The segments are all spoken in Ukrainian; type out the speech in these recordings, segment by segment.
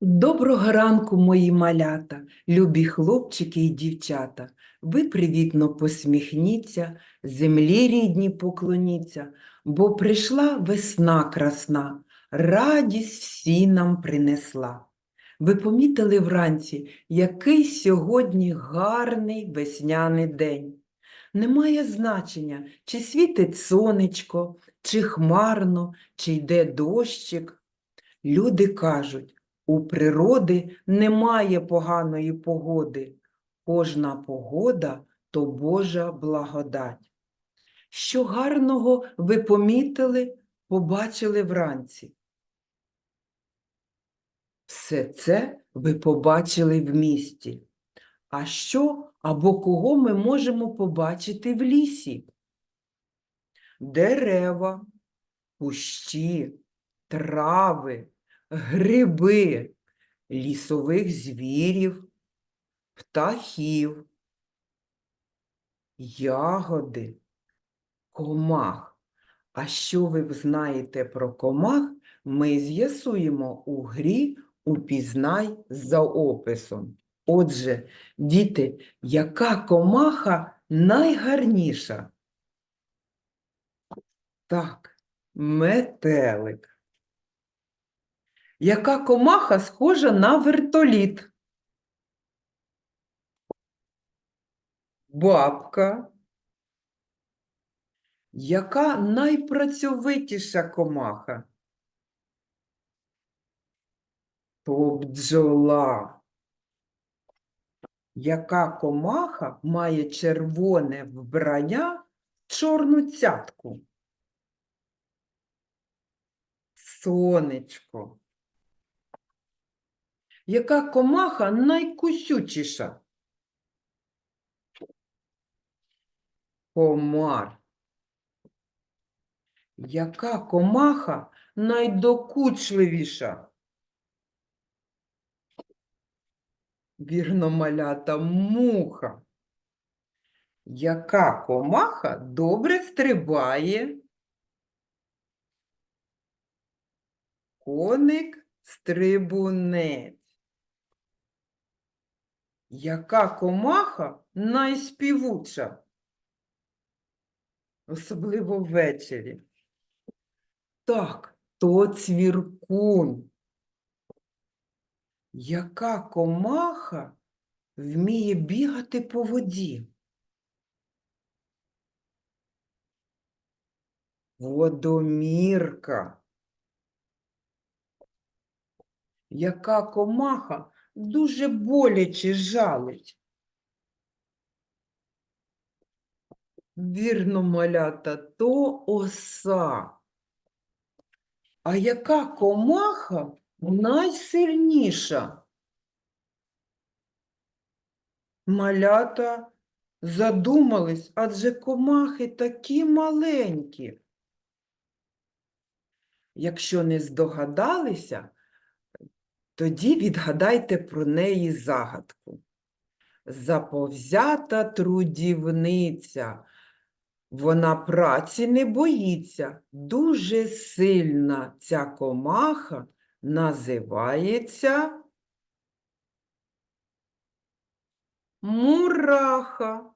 Доброго ранку, мої малята, любі хлопчики і дівчата. Ви привітно посміхніться, землі рідні поклоніться, бо прийшла весна красна, радість всі нам принесла. Ви помітили вранці, який сьогодні гарний весняний день. Немає значення, чи світить сонечко, чи хмарно, чи йде дощик. Люди кажуть, у природи немає поганої погоди. Кожна погода то Божа благодать. Що гарного ви помітили, побачили вранці? Все це ви побачили в місті. А що або кого ми можемо побачити в лісі? Дерева, кущі, трави, гриби, лісових звірів, птахів, ягоди, комах. А що ви знаєте про комах, ми з'ясуємо у грі «Упізнай за описом». Отже, діти, яка комаха найгарніша? Так, метелик. Яка комаха схожа на вертоліт? Бабка. Яка найпрацьовитіша комаха? То бджола. Яка комаха має червоне вбрання чорну цятку? Сонечко. Яка комаха найкусючіша? Комар. Яка комаха найдокучливіша? Вірно, малята, муха. Яка комаха добре стрибає? Коник стрибунець. Яка комаха найспівуча? Особливо ввечері. Так, то цвіркун. Яка комаха вміє бігати по воді? Водомірка. Яка комаха дуже боляче жалить? Вірно, малята, то оса. А яка комаха найсильніша? Малята задумались, адже комахи такі маленькі. Якщо не здогадалися, тоді відгадайте про неї загадку. Заповзята трудівниця, вона праці не боїться, дуже сильна ця комаха називається мураха.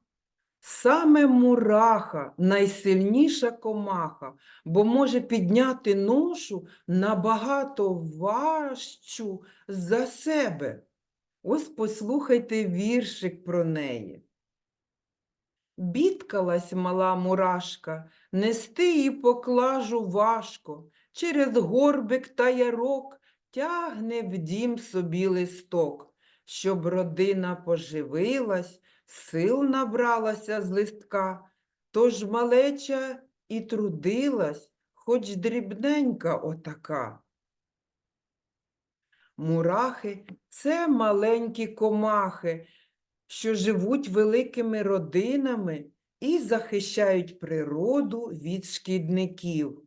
Саме мураха найсильніша комаха, бо може підняти ношу набагато важчу за себе. Ось послухайте віршик про неї. Бідкалась мала мурашка, нести її поклажу важко, через горбик та ярок тягне в дім собі листок, щоб родина поживилась, сил набралася з листка, тож малеча і трудилась, хоч дрібненька отака. Мурахи це маленькі комахи, що живуть великими родинами і захищають природу від шкідників.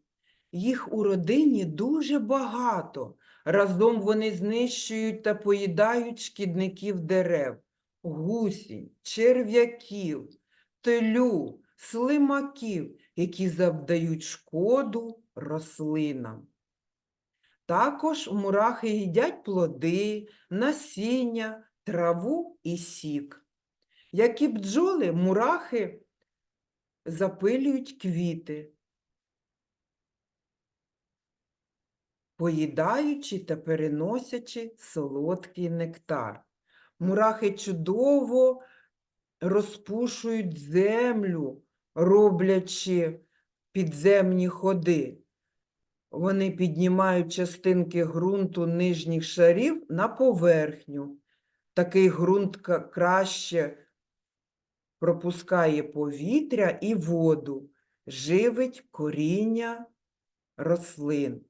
Їх у родині дуже багато. Разом вони знищують та поїдають шкідників дерев, гусінь, черв'яків, телю, слимаків, які завдають шкоду рослинам. Також мурахи їдять плоди, насіння, траву і сік. Як і бджоли, мурахи запилюють квіти, поїдаючи та переносячи солодкий нектар. Мурахи чудово розпушують землю, роблячи підземні ходи. Вони піднімають частинки ґрунту нижніх шарів на поверхню. Такий ґрунт краще пропускає повітря і воду, живить коріння рослин.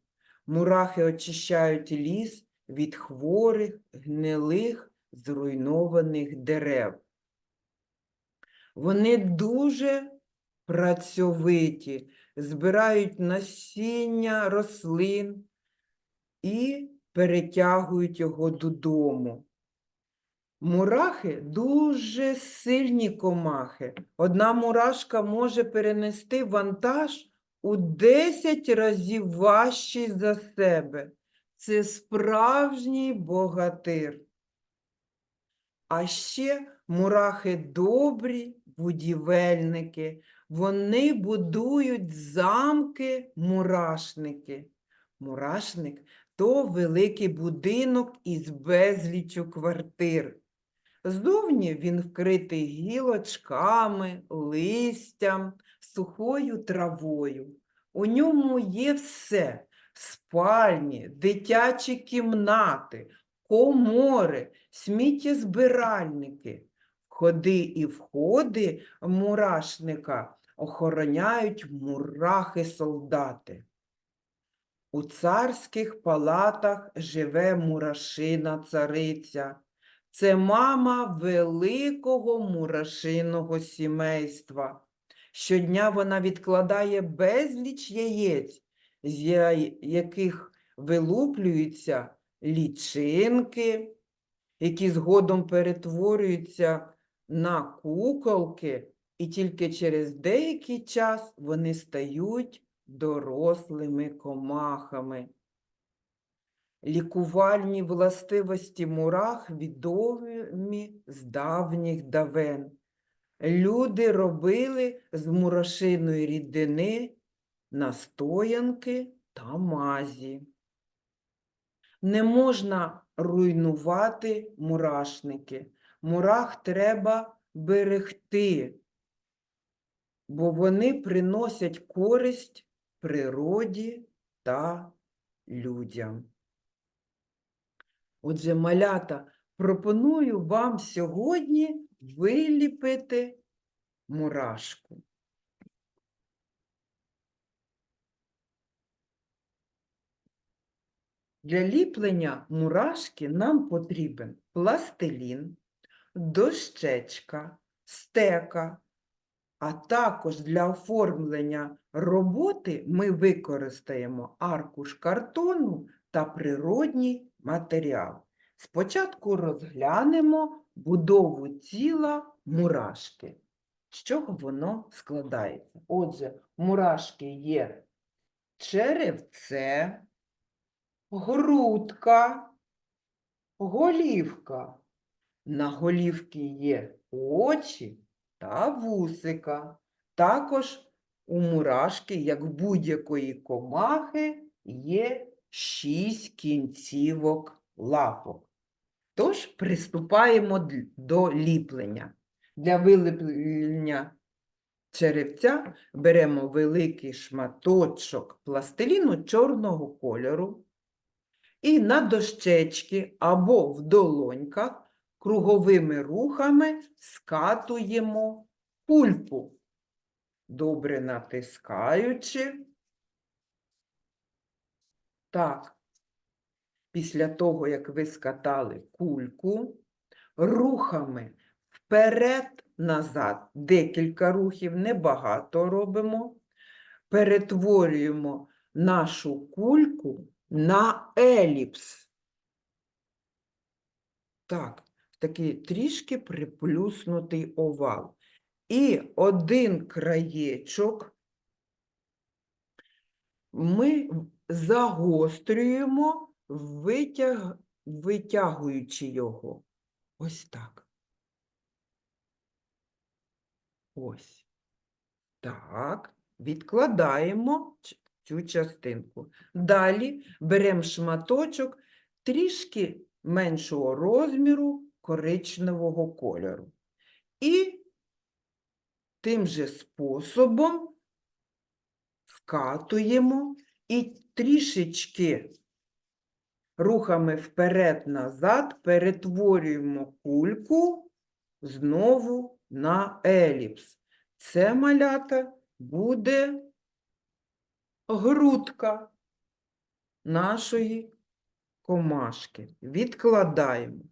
Мурахи очищають ліс від хворих, гнилих, зруйнованих дерев. Вони дуже працьовиті, збирають насіння рослин і перетягують його додому. Мурахи дуже сильні комахи. Одна мурашка може перенести вантаж у 10 разів важчий за себе. Це справжній богатир. А ще мурахи добрі будівельники. Вони будують замки мурашники. Мурашник то великий будинок із безліччю квартир. Зовні він вкритий гілочками, листям, сухою травою. У ньому є все спальні, дитячі кімнати, комори, сміттєзбиральники. Входи і входи мурашника охороняють мурахи-солдати. У царських палатах живе мурашина цариця. Це мама великого мурашиного сімейства. Щодня вона відкладає безліч яєць, з яких вилуплюються лічинки, які згодом перетворюються на куколки, і тільки через деякий час вони стають дорослими комахами. Лікувальні властивості мурах відомі з давніх давен. Люди робили з мурашиної рідини настоянки та мазі. Не можна руйнувати мурашники. Мурах треба берегти, бо вони приносять користь природі та людям. Отже, малята, пропоную вам сьогодні виліпити мурашку. Для ліплення мурашки нам потрібен пластилін, дощечка, стека, а також для оформлення роботи ми використаємо аркуш картону та природній матеріал. Спочатку розглянемо будову тіла мурашки. З чого воно складається? Отже, мурашки є черевце, грудка, голівка. На голівці є очі та вусика. Також у мурашки, як будь-якої комахи, є шість кінцівок лапок. Тож приступаємо до ліплення. Для виліплення черевця беремо великий шматочок пластиліну чорного кольору і на дощечки або в долоньках круговими рухами скатуємо пульпу, добре натискаючи. Так, після того, як ви скатали кульку, рухами вперед-назад, декілька рухів, небагато робимо, перетворюємо нашу кульку на еліпс. Так, такий трішки приплюснутий овал. І один краєчок ми загострюємо, витяг... витягуючи його. Ось так. Ось. Так, відкладаємо цю частинку. Далі беремо шматочок трішки меншого розміру коричневого кольору. І тим же способом вкатуємо і трішечки рухами вперед-назад перетворюємо кульку знову на еліпс. Це малята буде грудка нашої комашки. Відкладаємо.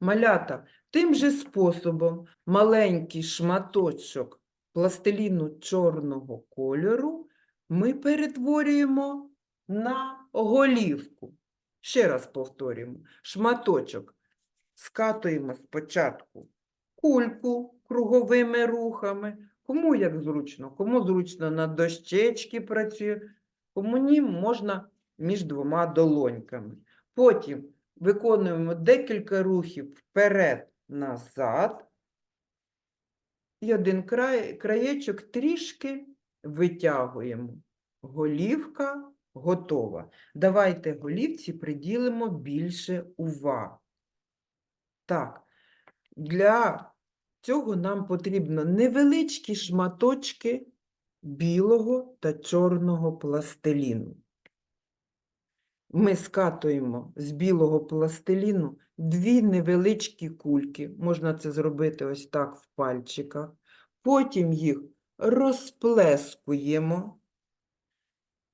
Малята, тим же способом маленький шматочок пластиліну чорного кольору ми перетворюємо на голівку. Ще раз повторюємо. Шматочок скатуємо спочатку кульку круговими рухами. Кому як зручно, кому зручно на дощечки працює, кому ні, можна між двома долоньками. Потім виконуємо декілька рухів вперед-назад. І один край, краєчок трішки витягуємо. Голівка готова. Давайте голівці приділимо більше уваги. Так, для цього нам потрібно невеличкі шматочки білого та чорного пластиліну. Ми скатуємо з білого пластиліну дві невеличкі кульки. Можна це зробити ось так в пальчиках. Потім їх розплескуємо.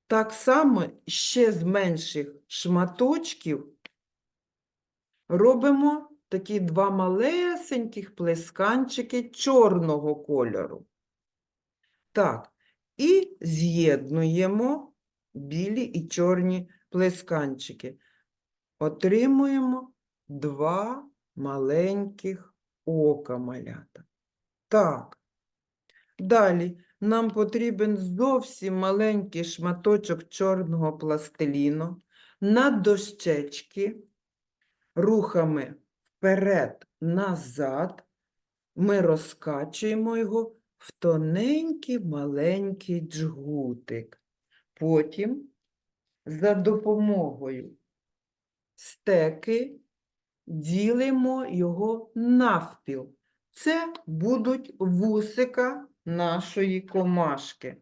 Так само ще з менших шматочків робимо такі два малесеньких плесканчики чорного кольору. Так, і з'єднуємо білі і чорні плесканчики. Отримуємо два маленьких ока малята. Так. Далі нам потрібен зовсім маленький шматочок чорного пластиліну на дощечки рухами вперед-назад. Ми розкачуємо його в тоненький маленький джгутик. Потім за допомогою стеки ділимо його навпіл. Це будуть вусика нашої комашки.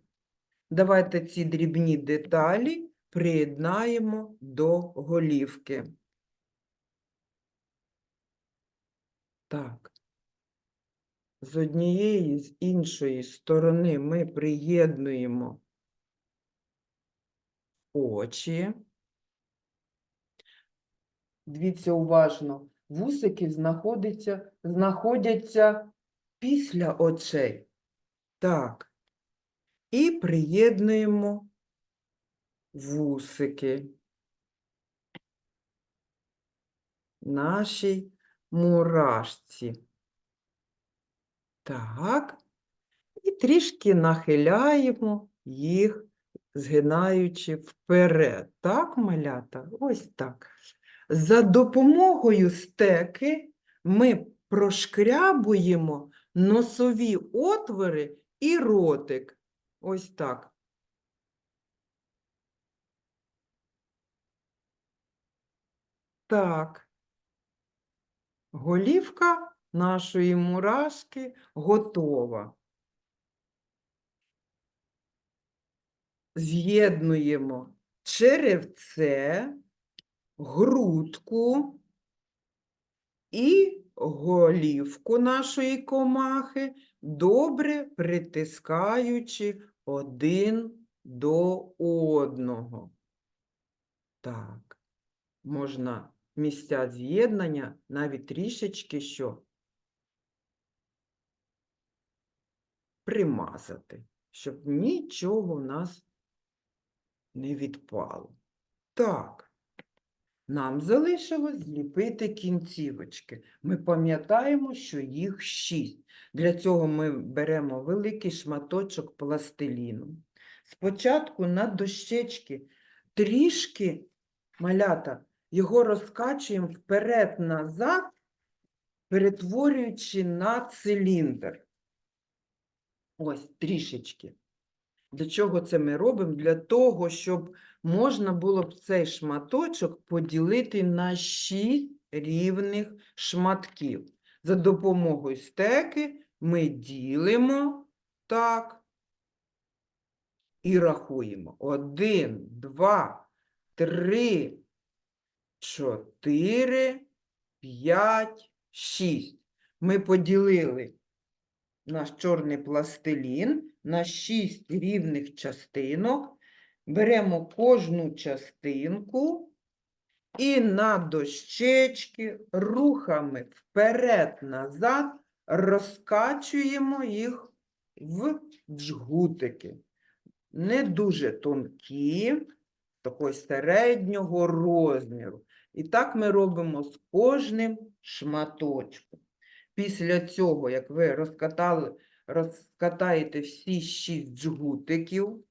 Давайте ці дрібні деталі приєднаємо до голівки. Так. З однієї, з іншої сторони ми приєднуємо очі. Дивіться уважно, вусики знаходяться, знаходяться після очей. Так. І приєднуємо вусики нашій мурашці. Так. І трішки нахиляємо їх, згинаючи вперед. Так, малята? Ось так. За допомогою стеки ми прошкрябуємо носові отвори і ротик. Ось так. Так. Голівка нашої мурашки готова. З'єднуємо черевце, грудку і голівку нашої комахи, добре притискаючи один до одного. Так, можна місця з'єднання навіть трішечки що примазати, щоб нічого в нас не відпало. Так, нам залишилось зліпити кінцівочки. Ми пам'ятаємо, що їх шість. Для цього ми беремо великий шматочок пластиліну. Спочатку на дощечки трішки, малята, його розкачуємо вперед-назад, перетворюючи на циліндр. Ось трішечки. Для чого це ми робимо? Для того, щоб можна було б цей шматочок поділити на шість рівних шматків. За допомогою стеки ми ділимо так і рахуємо. Один, два, три, чотири, п'ять, шість. Ми поділили наш чорний пластилін на шість рівних частинок. Беремо кожну частинку і на дощечки рухами вперед-назад розкачуємо їх в джгутики. Не дуже тонкі, такого середнього розміру. І так ми робимо з кожним шматочком. Після цього, як ви розкатали, розкатаєте всі шість джгутиків,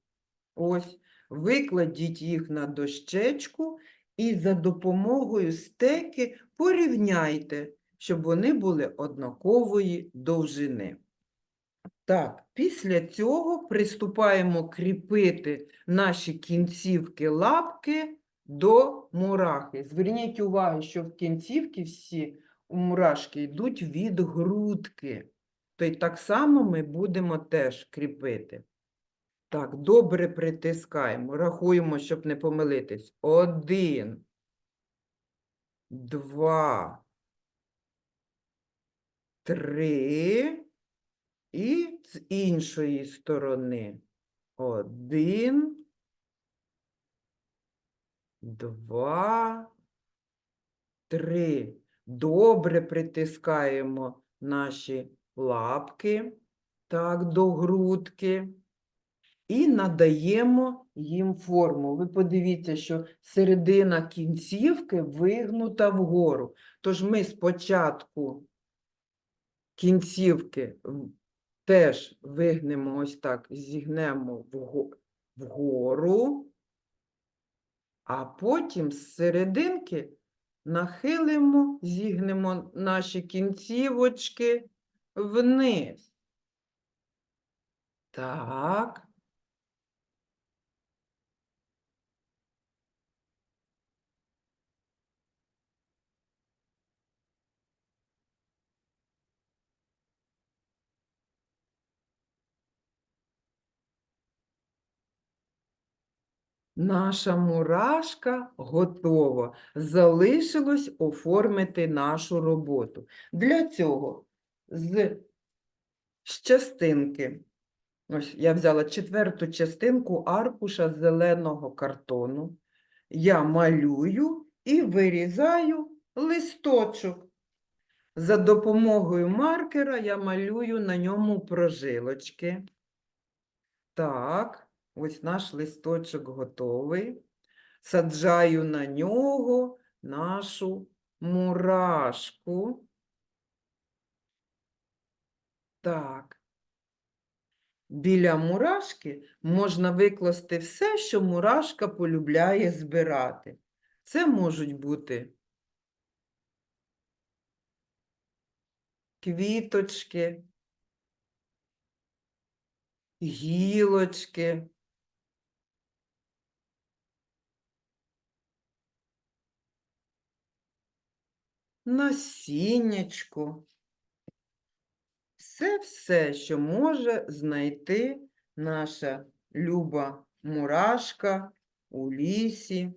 ось, викладіть їх на дощечку і за допомогою стеки порівняйте, щоб вони були однакової довжини. Так, після цього приступаємо кріпити наші кінцівки лапки до мурахи. Зверніть увагу, що в кінцівки всі мурашки йдуть від грудки. То й так само ми будемо теж кріпити. Так, добре притискаємо. Рахуємо, щоб не помилитись. Один, два, три. І з іншої сторони. Один, два, три. Добре притискаємо наші лапки так, до грудки і надаємо їм форму. Ви подивіться, що середина кінцівки вигнута вгору. Тож ми спочатку кінцівки теж вигнемо ось так, зігнемо вгору, а потім з серединки нахилимо, зігнемо наші кінцівочки вниз. Так. Наша мурашка готова. Залишилось оформити нашу роботу. Для цього з, частинки, ось я взяла четверту частинку аркуша зеленого картону. Я малюю і вирізаю листочок. За допомогою маркера я малюю на ньому прожилочки. Так, ось наш листочок готовий. Саджаю на нього нашу мурашку. Так. Біля мурашки можна викласти все, що мурашка полюбляє збирати. Це можуть бути квіточки, гілочки. Насіннячко. Все все, що може знайти наша люба мурашка у лісі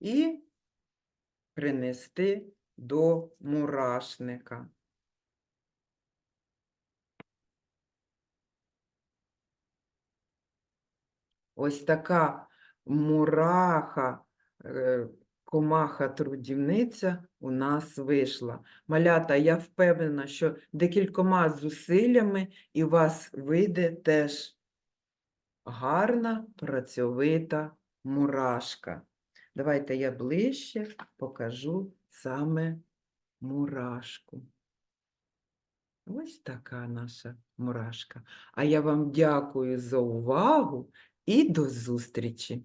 і принести до мурашника. Ось така мураха, е, комаха-трудівниця у нас вийшла. Малята, я впевнена, що декількома зусиллями і у вас вийде теж гарна, працьовита мурашка. Давайте я ближче покажу саме мурашку. Ось така наша мурашка. А я вам дякую за увагу і до зустрічі!